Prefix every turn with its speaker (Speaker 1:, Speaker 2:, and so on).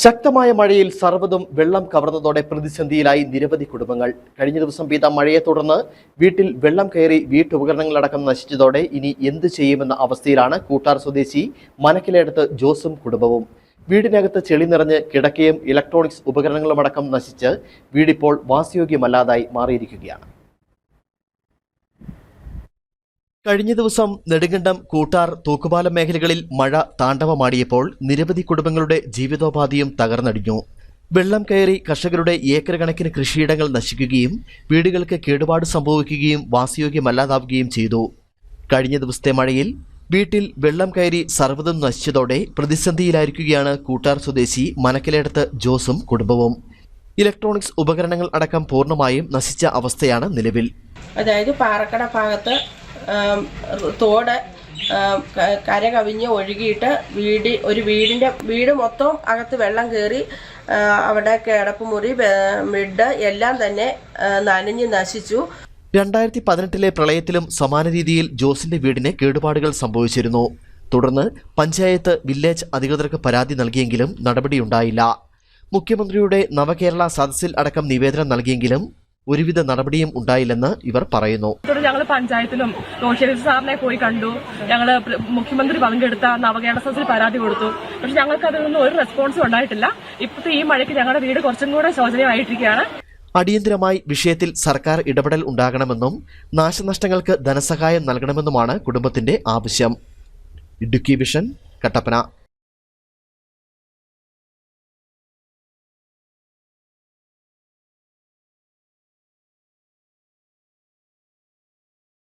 Speaker 1: ശക്തമായ മഴയിൽ സർവതും വെള്ളം കവർന്നതോടെ പ്രതിസന്ധിയിലായി നിരവധി കുടുംബങ്ങൾ. കഴിഞ്ഞ ദിവസം പെയ്ത മഴയെ തുടർന്ന് വീട്ടിൽ വെള്ളം കയറി വീട്ടുപകരണങ്ങളടക്കം നശിച്ചതോടെ ഇനി എന്ത് ചെയ്യുമെന്ന അവസ്ഥയിലാണ് കൂട്ടാർ സ്വദേശി മനക്കിലടുത്ത് ജോസും കുടുംബവും. വീടിനകത്ത് ചെളി നിറഞ്ഞ് കിടക്കയും ഇലക്ട്രോണിക്സ് ഉപകരണങ്ങളുമടക്കം നശിച്ച് വീടിപ്പോൾ വാസയോഗ്യമല്ലാതായി മാറിയിരിക്കുകയാണ്. കഴിഞ്ഞ ദിവസം നെടുങ്കണ്ടം കൂട്ടാർ തൂക്കുപാലം മേഖലകളിൽ മഴ താണ്ഡവമാടിയപ്പോൾ നിരവധി കുടുംബങ്ങളുടെ ജീവിതോപാധിയും തകർന്നടിഞ്ഞു. വെള്ളം കയറി കർഷകരുടെ ഏക്കർ കണക്കിന് കൃഷിയിടങ്ങൾ നശിക്കുകയും വീടുകൾക്ക് കേടുപാട് സംഭവിക്കുകയും വാസയോഗ്യമല്ലാതാവുകയും ചെയ്തു. കഴിഞ്ഞ ദിവസത്തെ മഴയിൽ വീട്ടിൽ വെള്ളം കയറി സർവതും നശിച്ചതോടെ പ്രതിസന്ധിയിലായിരിക്കുകയാണ് കൂട്ടാർ സ്വദേശി മനക്കിലടുത്ത് ജോസും കുടുംബവും. ഇലക്ട്രോണിക്സ് ഉപകരണങ്ങൾ അടക്കം പൂർണമായും നശിച്ച അവസ്ഥയാണ് നിലവിൽ.
Speaker 2: അതായത് പാറക്കട ഭാഗത്ത് തോട് കര കവിഞ്ഞ് ഒഴുകിയിട്ട് വീട് ഒരു വീടിന്റെ വീട് മൊത്തം അകത്ത് വെള്ളം കയറി അവിടെ കിടപ്പുമുറി മുറി ബെഡ് എല്ലാം തന്നെ നനഞ്ഞ് നശിച്ചു.
Speaker 1: രണ്ടായിരത്തി പതിനെട്ടിലെ പ്രളയത്തിലും സമാന രീതിയിൽ ജോസിന്റെ വീടിന് കേടുപാടുകൾ സംഭവിച്ചിരുന്നു. തുടർന്ന് പഞ്ചായത്ത് വില്ലേജ് അധികൃതർക്ക് പരാതി നൽകിയെങ്കിലും നടപടിയുണ്ടായില്ല. മുഖ്യമന്ത്രിയുടെ നവകേരള സദസ്സിൽ അടക്കം നിവേദനം നൽകിയെങ്കിലും ഒരുവിധ നടപടിയും ഉണ്ടായില്ലെന്ന് ഇവർ പറയുന്നു.
Speaker 3: ഞങ്ങൾ പഞ്ചായത്തിലും സോഷ്യലിസ്റ്റ് സാറിനെ പോയി കണ്ടു. ഞങ്ങൾ മുഖ്യമന്ത്രി പങ്കെടുത്ത നവകേരള സദസ്സിൽ പരാതി കൊടുത്തു. പക്ഷെ ഞങ്ങൾക്ക് അതിൽ നിന്നും ഒരു റെസ്പോൺസും ഉണ്ടായിട്ടില്ല. ഇപ്പോഴത്തെ ഈ മഴയ്ക്ക് ഞങ്ങളുടെ വീട് കുറച്ചും കൂടെ ശോചനീയമായിട്ടിരിക്കുകയാണ്
Speaker 1: അടിയന്തരമായി വിഷയത്തിൽ സർക്കാർ ഇടപെടൽ ഉണ്ടാകണമെന്നും നാശനഷ്ടങ്ങൾക്ക് ധനസഹായം നൽകണമെന്നുമാണ് കുടുംബത്തിന്റെ ആവശ്യം. ഇടുക്കി വിഷൻ കട്ടപ്പന.